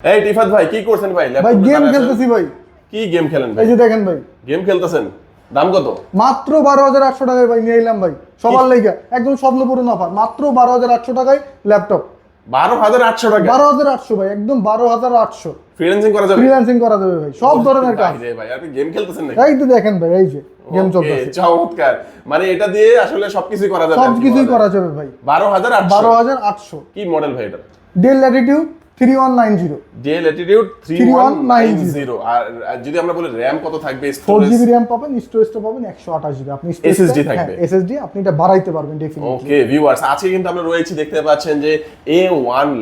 এই টিফাত ভাই কি করছেন ভাই? ভাই গেম খেলতেছি ভাই। কি গেম খেলেন এই যে দেখেন ভাই। গেম খেলতেছেন? দাম কত? মাত্র বারো হাজার আটশো টাকায় ভাই নিয়ে এলাম ভাই। সবার লেগে একদম স্বপ্নপূরণ অফার। মাত্র বারো হাজার আটশো টাকায় ল্যাপটপ বারো হাজার আটশো টাকা? বারো হাজার আটশো ভাই একদম বারো হাজার আটশো। ফ্রিল্যান্সিং করা যাবে? ফ্রিল্যান্সিং করা যাবে ভাই সব ধরনের কাজ। ভাই ভাই আপনি গেম খেলতেছেন নাকি? এই তো দেখেন ভাই এই যে গেম চলতেছে। চমৎকার। মানে এটা দিয়ে আসলে সবকিছুই করা যাবে সব কিছুই করা যাবে ভাই। বারো হাজার বারো হাজার আটশো। কি মডেল ভাই এটা? Dell Latitude three one nine zero Dell attitude three one nine zero আর আর যদি আমরা বলি র্যাম কত থাকবে? জিবি র্যাম পাবেন স্টোরেজটা পাবেন একশো আঠাশ জিবি আপনি SSD থাকবে। এসএসডি আপনি এটা বাড়াইতে পারবেন ডেফিনেটলি ওকে ভিউয়ার্স আজকে কিন্তু আমরা রয়েছি দেখতে পাচ্ছেন যে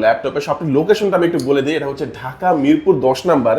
ল্যাপটপের সবটি লোকেশনটা আমি একটু বলে দিই এটা হচ্ছে ঢাকা মিরপুর দশ নাম্বার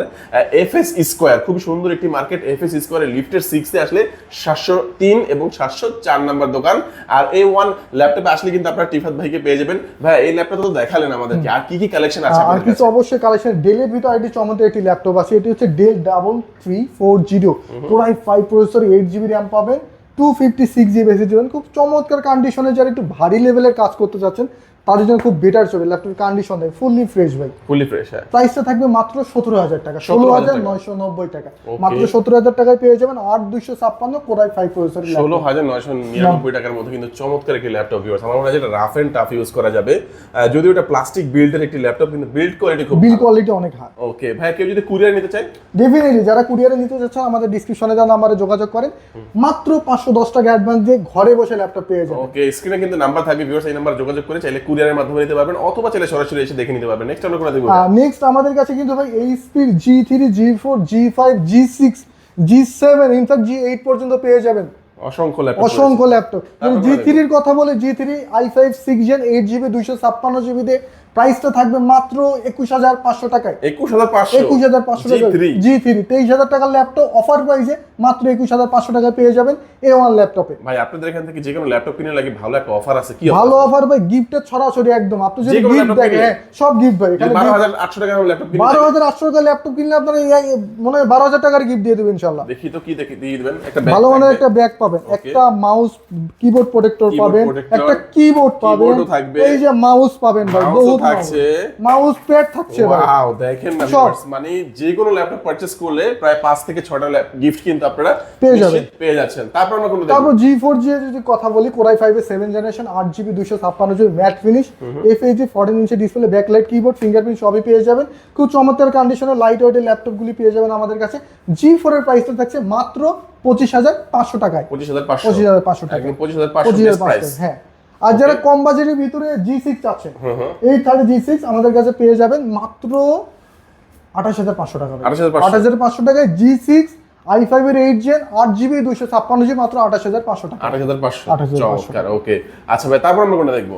এফ এস স্কোয়ার খুবই সুন্দর একটি মার্কেট এফ এস স্কোয়ারের লিফটের সিক্সে আসলে সাতশো তিন এবং সাতশো চার নাম্বার দোকান। আর এ ওয়ান ল্যাপটপে আসলে কিন্তু আপনারা টিফাত ভাইকে পেয়ে যাবেন। ভাই এই ল্যাপটপ তো দেখালেন আমাদেরকে। আর কি কি কালেকশন আছে? আর কিছু অবশ্যই কালেকশন ডেলের ভিতর একটি চমৎকার একটি ল্যাপটপ আছে। এটি হচ্ছে Dell double three four zero core i five processor eight GB RAM পাবেন। টু ফিফটি সিক্স জিবি এসে যাবেন খুব চমৎকার কন্ডিশনে যারা একটু ভারী লেভেলের কাজ করতে চাচ্ছেন তাদের জন্য খুব বেটার চলবে ল্যাপটপের কন্ডিশন দেয় ফুললি ফ্রেশ ভাই। ফুলি ফ্রেশ হ্যাঁ। প্রাইসটা থাকবে মাত্র সতেরো হাজার টাকা ষোলো হাজার নয়শো নব্বই টাকা। মাত্র সতেরো হাজার টাকায় পেয়ে যাবেন আট দুইশো ছাপ্পান্ন কোরাই ফাইভ প্রসেসর ষোলো হাজার নয়শো নিরানব্বই টাকার মধ্যে কিন্তু চমৎকার একটি ল্যাপটপ ইউজ আমার মনে হয় যেটা রাফ এন্ড টাফ ইউজ করা যাবে। আহ, যদিও এটা প্লাস্টিক বিল্ডের একটি ল্যাপটপ কিন্তু বিল্ড কোয়ালিটি খুব বিল কোয়ালিটি অনেক হাই ওকে ভাই কেউ যদি কুরিয়ার নিতে চায়? ডেফিনেটলি যারা কুরিয়ারে নিতে যাচ্ছেন আমাদের ডিসক্রিপশনে দেওয়া নাম্বারে যোগাযোগ করেন। মাত্র পাঁচশো দশ টাকা অ্যাডভান্স দিয়ে ঘরে বসে ল্যাপটপ পেয়ে যাবেন। ওকে স্ক্রিনে কিন্তু নাম্বার থাকবে ভিউয়ার্স এই নাম্বার যোগাযোগ করে চাইলে কুরিয়ারের মাধ্যমে নিতে পারবেন অথবা চাইলে সরাসরি এসে দেখে নিতে পারবেন। নেক্সট আমরা কোন দেখব নেক্সট আমাদের কাছে কিন্তু ভাই এইচপির G three G four G five G six G seven in fact G eight পর্যন্ত পেয়ে যাবেন। অসংখ্য ল্যাপটপ অসংখ্য ল্যাপটপ জি। থ্রির কথা বলে G three i five six gen eight GB দুইশো ছাপ্পান্ন জিবিতে প্রাইসটা থাকবে মাত্র একুশ হাজার পাঁচশো টাকায়। একুশ হাজার পাঁচশো? একুশ হাজার পাঁচশো টাকা জি থ্রি তেইশ হাজার টাকার ল্যাপটপ অফার প্রাইসে মাত্র একুশ হাজার পাঁচশো টাকায় পেয়ে যাবেন এ ওয়ান ল্যাপটপে ভাই আপনাদের এখান থেকে যে কোনো ল্যাপটপ কিনে লাগে ভালো একটা অফার আছে কি ভালো অফার ভাই গিফটের ছড়াছড়ি একদম। আপনি যদি গিফট দেখেন হ্যাঁ সব গিফট ভাই। এখানে বারো হাজার আটশো টাকার ল্যাপটপ বারো হাজার আটশো টাকা ল্যাপটপ কিনলে আপনার মনে হয় বারো হাজার টাকার গিফট দিয়ে দেবেন ইনশাল্লাহ দেখি তো কি দেখি দিয়ে দিবেন। একটা ভালো মানের একটা ব্যাগ পাবেন। একটা মাউস কিবোর্ড প্রোটেক্টর পাবেন একটা কিবোর্ড পাবেন। এই যে মাউস পাবেন ভাই বহুত থাকছে। মাউস। প্যাড থাকছে ওয়াও দেখেন না। মানে যে কোনো ল্যাপটপ পারচেজ করলে প্রায় পাঁচ থেকে ছটা গিফট কিন্তু আপনারা পেয়ে যাবেন। পেয়ে যাচ্ছেন। তারপর আমরা কোনো তারপর যদি কথা বলি জেনারেশন আট জিবি দুশো ছাপ্পান্ন GB matte finish H fourteen inch display backlight keyboard fingerprint সবই পেয়ে যাবেন। খুব চমৎকার কন্ডিশনে লাইট ওয়েটের ল্যাপটপগুলি পেয়ে যাবেন আমাদের কাছে। জি ফোর এর প্রাইসটা থাকছে মাত্র পঁচিশ হাজার পাঁচশো টাকায়। পঁচিশ হাজার পাঁচশো। টাকা পঁচিশ হাজার প্রাইস পাঁচশো হ্যাঁ। আর যারা কম বাজেটের ভিতরে জি সিক্স হুম এই থার্টি জি সিক্স আমাদের কাছে পেয়ে যাবেন মাত্র আঠাশ হাজার পাঁচশো টাকা। 28,500 আঠাশ হাজার পাঁচশো টাকায় জি সিক্স আই ফাইভ এর এইট জেন আট জিবি দুইশো ছাপ্পান্ন জিবি মাত্র আঠাশ হাজার পাঁচশো টাকা। আঠাশ হাজার পাঁচশো। 28,500 চমৎকার ওকে আচ্ছা ভাই তারপর আমরা কোনটা দেখব?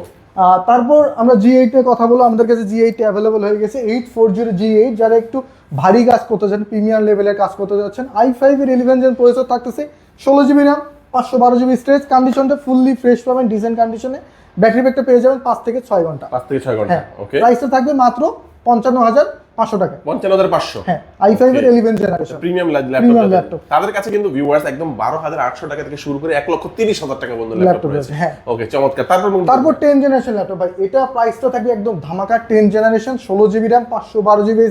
তারপর আমরা জি এইট এর কথা বলব আমাদের কাছে জি এইট অ্যাভেলেবল হয়ে গেছে eight four zero G eight যারা একটু ভারী কাজ করতে চান প্রিমিয়াম লেভেলের কাজ করতে যাচ্ছেন আই ফাইভ এর ইলেভেন জেন প্রসেসর থাকতেছে ষোলো জিবি র্যাম পাঁচশো বারো জিবি স্টোরেজ কন্ডিশনটা ফুললি ফ্রেশ পাবেন ডিসেন্ট কন্ডিশনে ব্যাটারি ব্যাকটা পেয়ে যাবেন পাঁচ থেকে ছয় ঘণ্টা। পাঁচ থেকে ছয় ঘণ্টা হ্যাঁ। ওকে প্রাইসটা থাকবে মাত্র পঞ্চান্ন হাজার পাঁচশো টাকা পঞ্চান্ন হাজার পাঁচশো। হ্যাঁ। আই ফাইভ এর Okay. Eleven generation premium laptop তাদের কাছে কিন্তু ভিউয়ার্স একদম বারো হাজার আটশো টাকা থেকে শুরু করে লক্ষ তিরিশ হাজার টাকা পর্যন্ত ল্যাপটপ রয়েছে রয়েছে, হ্যাঁ। ওকে চমৎকার। তারপর তারপর জেনারেশন ল্যাপটপ ভাই এটা প্রাইসটা থাকবে একদম ধামাকা জেনারেশন ষোলো জিবি র্যাম পাঁচশো বারো জিবি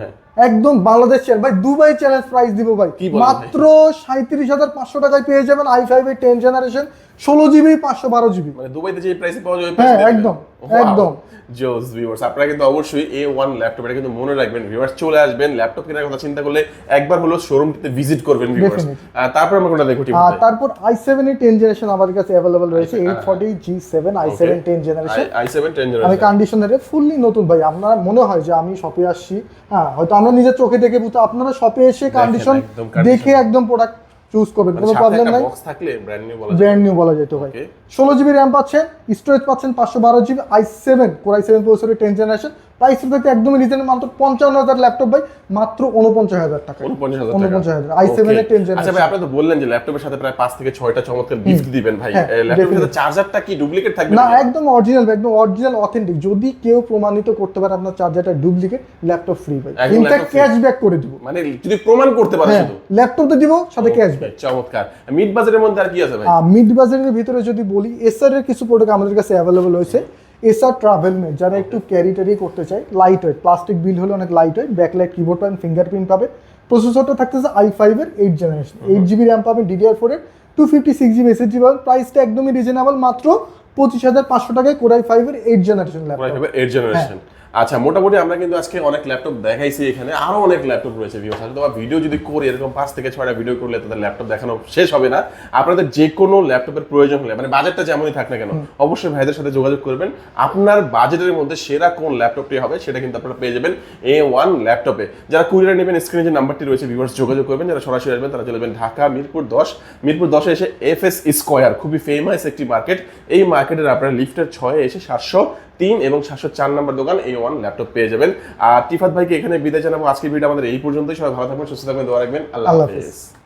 হ্যাঁ। একদম বাংলাদেশ চ্যালেঞ্জ ভাই দুবাই চ্যালেঞ্জ প্রাইস দিব ভাই? মাত্র সাঁত্রিশ হাজার পাঁচশো টাকায় পেয়ে যাবেন আই ফাইভ এর টেন জেনারেশন ষোলো জিবি পাঁচশো বারো জিবি মানে দুবাইতে যে প্রাইসে পাওয়া যাবে হ্যাঁ, একদম, একদম। জোস ভিউয়ার্স আপনারা কিন্তু অবশ্যই এ ওয়ান ল্যাপটপ এটা কিন্তু মনে রাখবেন ভিউয়ার্স চলে আসবেন ল্যাপটপ কেনার কথা চিন্তা করলে একবার হলো শোরুমটিতে ভিজিট করবেন ভিউয়ার্স তারপর আমরা কোনটা দেখো আর টিভিতে তারপর আই সেভেন এর টেন জেনারেশন আমাদের কাছে অ্যাভেলেবল রয়েছে eight forty G seven i seven ten generation i seven ten আমি কন্ডিশনারে ফুললি নতুন ভাই আপনার মনে হয় যে আমি শপে আসছি হ্যাঁ হয়তো আমরা নিজের চোখে দেখে বুঝতে আপনারা শপে এসে কন্ডিশন দেখে একদম প্রোডাক্ট চুজ করবেন কোনো প্রবলেম নাই। বক্স থাকলে ব্র্যান্ড নিউ বলা যায়। ব্র্যান্ড নিউ বলা যেত ভাই. ষোলো জিবি র্যাম পাচ্ছেন স্টোরেজ পাচ্ছেন পাঁচশো বারো GB i seven core i seven প্রসেসরের টেন জেনারেশন প্রাইস থাকতে একদমই রিজনেবল মাত্র পঞ্চান্ন হাজার ল্যাপটপ ভাই মাত্র উনপঞ্চাশ হাজার টাকা। উনপঞ্চাশ হাজার উনপঞ্চাশ হাজার। আই সেভেন এর টেন আচ্ছা ভাই আপনি তো বললেন যে ল্যাপটপের সাথে প্রায় পাঁচ থেকে ছয়টা চমৎকার গিফট দিবেন ভাই। ল্যাপটপের সাথে চার্জারটা কি ডুপ্লিকেট থাকবে না একদম অরিজিনাল একদম অরিজিনাল অথেন্টিক যদি কেউ প্রমাণিত করতে পারে আপনার চার্জারটা ডুপ্লিকেট ল্যাপটপ ফ্রি ভাই। ইনফ্যাক্ট ক্যাশব্যাক করে দিব। মানে যদি প্রমাণ করতে পারে হ্যাঁ শুধু? ল্যাপটপ তো দিব সাথে ক্যাশব্যাক চমৎকার। মিড বাজারের মধ্যে আর কি আছে ভাই? মিড বাজারের ভিতরে যদি বলি এসআর এর কিছু প্রোডাক্ট আমাদের কাছে অ্যাভেলেবল হয়েছে এসআর ট্রাভেল মেট যারা একটু ক্যারি ট্যারি করতে চায় লাইট ওয়েট প্লাস্টিক বিল হলে অনেক লাইট ওয়েট ব্যাকলাইট কিবোর্ড পাবেন ফিঙ্গারপ্রিন্ট পাবে। প্রসেসরটা থাকতেছে আই ফাইভের eight generation eight GB RAM পাবেন ডিডিআর ফোরের two fifty six GB SSD পাবেন প্রাইসটা একদমই রিজনেবল মাত্র পঁচিশ হাজার পাঁচশো টাকায় কোরাই ফাইভের eight generation laptop eight generation আচ্ছা মোটামুটি আমরা কিন্তু আজকে অনেক ল্যাপটপ দেখাইছি এখানে। আরও অনেক ল্যাপটপ রয়েছে ভিউয়ার্স আসলে তোমার ভিডিও যদি করি এরকম পাঁচ থেকে ছয়টা ভিডিও করলে তাদের ল্যাপটপ দেখানো শেষ হবে না। আপনাদের যে কোনো ল্যাপটপের প্রয়োজন হলে মানে বাজেটটা যেমনই থাক না কেন অবশ্যই ভাইদের সাথে যোগাযোগ করবেন। আপনার বাজেটের মধ্যে সেরা কোন ল্যাপটপটি হবে সেটা কিন্তু আপনারা পেয়ে যাবেন এ ওয়ান ল্যাপটপে যারা কুরিয়ার নেবেন স্ক্রিনে যে নাম্বারটি রয়েছে ভিউয়ার্স যোগাযোগ করবেন। যারা সরাসরি আসবেন তারা চলে যাবেন ঢাকা মিরপুর দশ। মিরপুর দশে এসে এফ এস স্কোয়ার খুবই ফেমাস একটি মার্কেট এই মার্কেটের আপনারা লিফটের ছয়ে এসে সাতশো তিন এবং সাতশো চার নম্বর দোকান এই ওয়ান ল্যাপটপ পেয়ে যাবেন। আর টিফাত ভাইকে এখানে বিদায় জানাব। আজকের ভিডিও আমাদের এই পর্যন্তই। সবাই ভালো থাকবেন সুস্থ থাকবেন দোয়া রাখবেন। আল্লাহ হাফেজ।